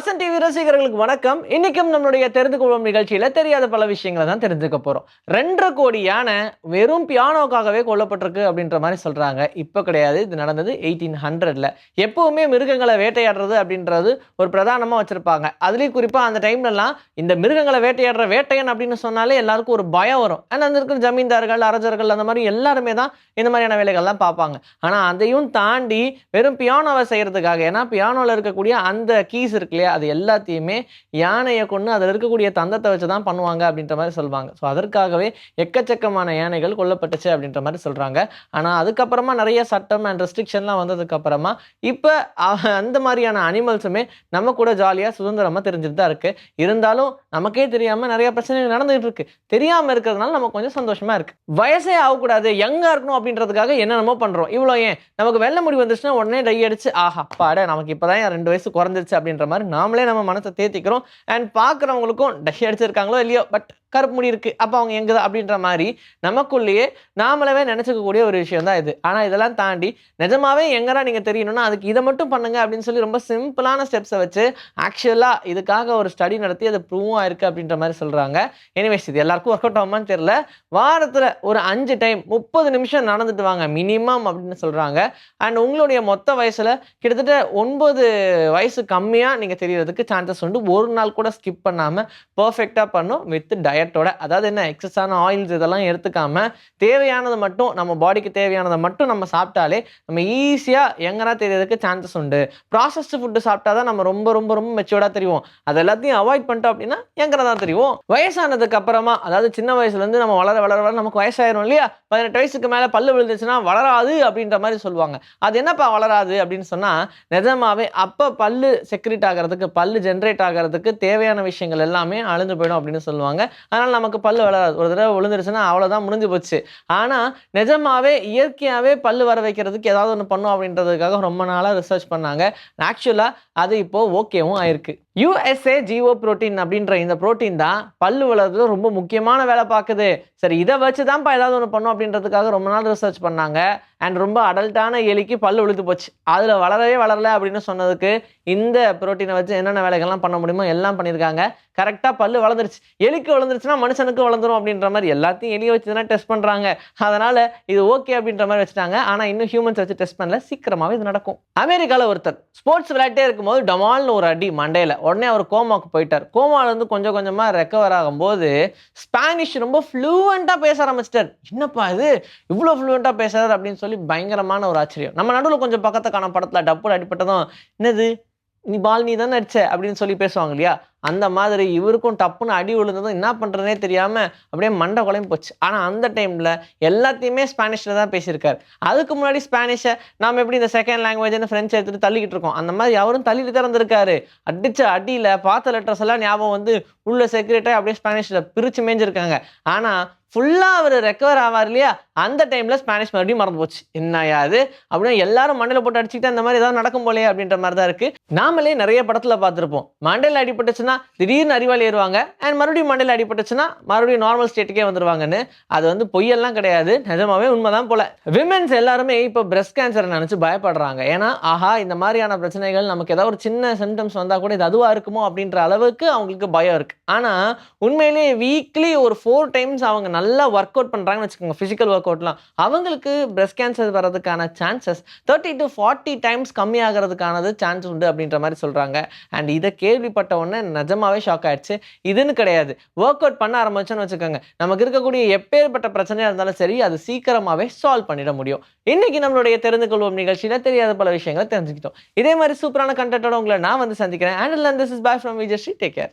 Vasanth TV ரசிகர்களுக்கு வணக்கம். இன்னைக்கும் நம்மளுடைய தெரிந்து கொள்வோம் நிகழ்ச்சியில் தெரியாத பல விஷயங்களை தான் தெரிஞ்சுக்க போகிறோம் ரெண்டரை கோடி யானை வெறும் பியானோக்காகவே கொல்லப்பட்டிருக்கு அப்படின்ற மாதிரி சொல்கிறாங்க இப்போ கிடையாது. இது நடந்தது எயிட்டீன் ஹண்ட்ரட்ல எப்போவுமே மிருகங்களை வேட்டையாடுறது அப்படின்றது ஒரு பிரதானமாக வச்சுருப்பாங்க. அதுலேயும் குறிப்பாக அந்த டைம்லலாம் இந்த மிருகங்களை வேட்டையாடுற வேட்டையன் அப்படின்னு சொன்னாலே எல்லாருக்கும் ஒரு பயம் வரும். ஆனால் அந்த இருக்கிற ஜமீன்தார்கள் அரசர்கள் அந்த மாதிரி எல்லாருமே தான் இந்த மாதிரியான வேலைகள்லாம் பார்ப்பாங்க. ஆனால் அதையும் தாண்டி வெறும் பியானோவை செய்கிறதுக்காக ஏன்னா பியானோவில் இருக்கக்கூடிய அந்த கீஸ் இருக்கு இல்லையா அது எல்லாத்தையுமே யானையை கொண்டு அதில் இருக்கக்கூடிய தந்தத்தை வச்சு தான் பண்ணுவாங்க அப்படின்ற மாதிரி சொல்லுவாங்க ஸோ அதற்காகவே எக்கச்சக்கமான யானைகள் கொல்லப்பட்டுச்சு அப்படின்ற மாதிரி சொல்கிறாங்க ஆனால் அதுக்கப்புறமா நிறைய சட்டம் அண்ட் ரெஸ்ட்ரிக்ஷன்லாம் வந்ததுக்கப்புறமா இப்போ அந்த மாதிரியான அனிமல்ஸுமே நம்ம கூட ஜாலியாக சுதந்திரமாக தெரிஞ்சுட்டு தான் இருக்குது இருந்தாலும் நமக்கே தெரியாமல் நிறைய பிரச்சனைகள் நடந்துகிட்டு இருக்கு. தெரியாமல் இருக்கிறதுனால நமக்கு கொஞ்சம் சந்தோஷமாக இருக்குது வயசே ஆகக்கூடாது. யங்காக இருக்கணும் அப்படின்றதுக்காக என்னென்னமோ பண்ணுறோம் இவ்வளோ ஏன்? நமக்கு வெள்ளை முடி வந்துச்சுன்னா உடனே டை அடிச்சு ஆஹா அப்பாட நமக்கு இப்போ தான் ரெண்டு வயசு குறைஞ்சிருச்சு? அப்படின்ற மாதிரி நாமளே நம்ம மனசை தேத்திக்கிறோம். அண்ட் பார்க்குறவங்களுக்கும் டை அடிச்சிருக்காங்களோ இல்லையோ பட் கருப்பு முடி இருக்குது அப்போ அவங்க எங்கே அப்படின்ற மாதிரி நமக்குள்ளேயே நாமளவே நினச்சிக்கக்கூடிய ஒரு விஷயம் தான் இது. ஆனால் இதெல்லாம் தாண்டி நிஜமாவே எங்கடா நீங்கள் தெரியணும்னா அதுக்கு இதை மட்டும் பண்ணுங்க அப்படின்னு சொல்லி ரொம்ப சிம்பிளான ஸ்டெப்ஸை வச்சு ஆக்சுவலாக இதுக்காக ஒரு ஸ்டடி நடத்தி அது ப்ரூவ் ஆயிருக்கு அப்படின்ற மாதிரி சொல்கிறாங்க எனிவேஸ் இது எல்லாருக்கும் ஒர்க் அவுட் ஆகுமான்னு தெரியல. வாரத்தில் ஒரு அஞ்சு டைம் முப்பது நிமிஷம் நடந்துட்டு வாங்க மினிமம் அப்படின்னு சொல்கிறாங்க அண்ட் உங்களுடைய மொத்த வயசில் கிட்டத்தட்ட ஒன்பது வயசு கம்மியாக நீங்கள் தெரியறதுக்கு சான்சஸ் உண்டு. ஒரு நாள் கூட ஸ்கிப் பண்ணாமல் பர்ஃபெக்டாக பண்ணும் வித் டயட்டோட அதாவது என்ன எக்ஸஸான ஆயில்ஸ் இதெல்லாம் எடுத்துக்காம தேவையானது மட்டும் நம்ம பாடிக்கு தேவையானதை மட்டும் நம்ம சாப்பிட்டாலே நம்ம ஈஸியாக எங்கன்னா தெரியறதுக்கு சான்சஸ் உண்டு. ப்ராசஸ்டு ஃபுட்டு சாப்பிட்டா தான் நம்ம ரொம்ப ரொம்ப ரொம்ப மெச்சூர்டாக தெரியும் அது எல்லாத்தையும் அவாய்ட் பண்ணிட்டோம் அப்படின்னா எங்கே தான் தெரியும் வயசானதுக்கு அப்புறமா அதாவது சின்ன வயசுலேருந்து நம்ம வளர வளர வளர நமக்கு வயசாயிரும் இல்லையா? பதினெட்டு வயசுக்கு மேலே பல்லு விழுந்துச்சுன்னா வளராது அப்படின்ற மாதிரி சொல்லுவாங்க. அது என்னப்பா வளராது அப்படின்னு சொன்னால் நிஜமாவே அப்போ பல்லு செக்ரிட் ஆகிறதுக்கு பல் ஜென்ரேட் ஆகிறதுக்கு தேவையான விஷயங்கள் எல்லாமே அழிஞ்சு போயிடும் அப்படின்னு சொல்லுவாங்க. அதனால் நமக்கு பல் வளராது. ஒரு தடவை விழுந்துருச்சுன்னா அவ்வளோதான் முடிஞ்சு போச்சு. ஆனால் நிஜமாகவே இயற்கையாகவே பல்லு வர வைக்கிறதுக்கு ஏதாவது ஒன்று பண்ணும் அப்படின்றதுக்காக ரொம்ப நாளாக ரிசர்ச் பண்ணாங்க. ஆக்சுவலாக அது இப்போது ஓகேவும் ஆயிருக்கு. யூஎஸ்ஏ ஜிஓ புரோட்டீன் அப்படின்ற இந்த புரோட்டீன் தான் பல்லு வளர்றதுல ரொம்ப முக்கியமான வேலை பார்க்குது. சரி இதை வச்சு தான்ப்பா ஏதாவது ஒன்று பண்ணும் அப்படின்றதுக்காக ரொம்ப நாள் ரிசர்ச் பண்ணாங்க. அண்ட் ரொம்ப அடல்ட்டான எலிக்கு பல்லு விழுத்து போச்சு. அதில் வளரவே வளரல அப்படின்னு சொன்னதுக்கு இந்த புரோட்டீனை வச்சு என்னென்ன வேலைகள்லாம் பண்ண முடியுமோ எல்லாம் பண்ணியிருக்காங்க. கரெக்டாக பல்லு வளர்ந்துருச்சு. எலிக்கு வளர்ந்துருச்சுன்னா மனுஷனுக்கு வளர்ந்துரும் அப்படின்ற மாதிரி எல்லாத்தையும் எலியை வச்சு தானே டெஸ்ட் பண்ணுறாங்க அதனால் இது ஓகே அப்படின்ற மாதிரி வச்சுட்டாங்க. ஆனால் இன்னும் ஹியூமன்ஸ் வச்சு டெஸ்ட் பண்ணல. சீக்கிரமாகவே இது நடக்கும். அமெரிக்காவில் ஒருத்தர் ஸ்போர்ட்ஸ் விளையாட்டே இருக்கும்போது டமால்னு ஒரு அடி மண்டையில் உடனே அவர் கோமாக்கு போயிட்டார். கோமாலேருந்து கொஞ்சம் கொஞ்சமாக ரெக்கவர் ஆகும்போது ஸ்பானிஷ் ரொம்ப ஃப்ளூவெண்ட்டாக பேச ஆரம்பிச்சிட்டார். என்னப்பா இது? இவ்வளோ ஃப்ளூவெண்ட்டாக பேசுறாரு? அப்படின்னு சொல்லி பயங்கரமான ஒரு ஆச்சரியம். நம்ம நடுவில் கொஞ்சம் பக்கத்துக்கான படத்தில் டப்புல அடிப்பட்டதும் என்னது? நீ பால் நீ தானே அடிச்ச அப்படின்னு சொல்லி பேசுவாங்க இல்லையா? அந்த மாதிரி இவருக்கும் டப்புன்னு அடி விழுந்ததும் என்ன பண்ணுறதுனே தெரியாமல் அப்படியே மண்டை குழம்பு போச்சு. ஆனால் அந்த டைமில் எல்லாத்தையுமே ஸ்பானிஷில் தான் பேசியிருக்காரு. அதுக்கு முன்னாடி ஸ்பானிஷை நாம் எப்படி இந்த செகண்ட் லாங்குவேஜ்னு ஃப்ரெஞ்ச் எடுத்துகிட்டு தள்ளிக்கிட்டு இருக்கோம்? அந்த மாதிரி அவரும் தள்ளிட்டு திறந்திருக்காரு அடித்த அடியில் பார்த்த லெட்டர்ஸ் எல்லாம் ஞாபகம் வந்து உள்ள செக்ரட்டரி அப்படியே ஸ்பானிஷில் பிரித்து மேய்ஞ்சிருக்காங்க. ஆனால் ஃபுல்லாக அவர் ரெக்கவர் ஆவார் இல்லையா? அந்த டைமில் ஸ்பானிஷ் மறுபடியும் மறந்து போச்சு. என்னையா அது அப்படின்னா எல்லாரும் மண்டையில் போட்டு அடிச்சுக்கிட்டு அந்த மாதிரி ஏதாவது நடக்கும் போலே அப்படின்ற மாதிரி தான் இருக்குது நாமளே நிறைய படத்தில் பார்த்துருப்போம். மண்டையில் அடிபட்டுச்சுன்னா திடீர்னு அறிவாளி ஏறுவாங்க. அண்ட் மறுபடியும் மண்டையில் அடிபட்டுச்சுன்னா மறுபடியும் நார்மல் ஸ்டேட்டுக்கே வந்துருவாங்கன்னு. அது வந்து பொய்யெல்லாம் கிடையாது. நிஜமாவே உண்மைதான் போல. விமென்ஸ் எல்லாருமே இப்போ பிரஸ்ட் கேன்சரை நினச்சி பயப்படுறாங்க. ஏன்னா ஆஹா இந்த மாதிரியான பிரச்சனைகள் நமக்கு ஏதாவது ஒரு சின்ன சிம்டம்ஸ் வந்தால் கூட இது அதுவாக இருக்குமோ அப்படின்ற அளவுக்கு அவங்களுக்கு பயம் இருக்குது ஆனால் உண்மையிலேயே வீக்லி ஒரு ஃபோர் டைம்ஸ் அவங்க நல்லா ஒர்க் அவுட் பண்ணுறாங்கன்னு வச்சுக்கோங்க ஃபிசிக்கல் ஒர்க் அவுட்லாம் அவங்களுக்கு பிரஸ்ட் கேன்சர் வர்றதுக்கான chances thirty to forty times கம்மியாகிறதுக்கானது chance உண்டு அப்படின்ற மாதிரி சொல்கிறாங்க அண்ட் இதை கேள்விப்பட்ட உடனே நிஜமாவே ஷாக் ஆயிடுச்சு. இதுன்னு கிடையாது. ஒர்க் அவுட் பண்ண ஆரம்பிச்சோன்னு வச்சுக்கோங்க நமக்கு இருக்கக்கூடிய எப்பேற்பட்ட பிரச்சனையாக இருந்தாலும் சரி அது சீக்கிரமாகவே சால்வ் பண்ணிட முடியும். இன்னைக்கு நம்மளுடைய தெரிந்து கொள்வோம் நிகழ்ச்சியில் தெரியாத பல விஷயங்களை தெரிஞ்சுக்கிட்டோம். இதே மாதிரி சூப்பரான கண்டென்ட்டோட உங்களை நான் வந்து சந்திக்கிறேன். And this is bye from Vijay Sri take care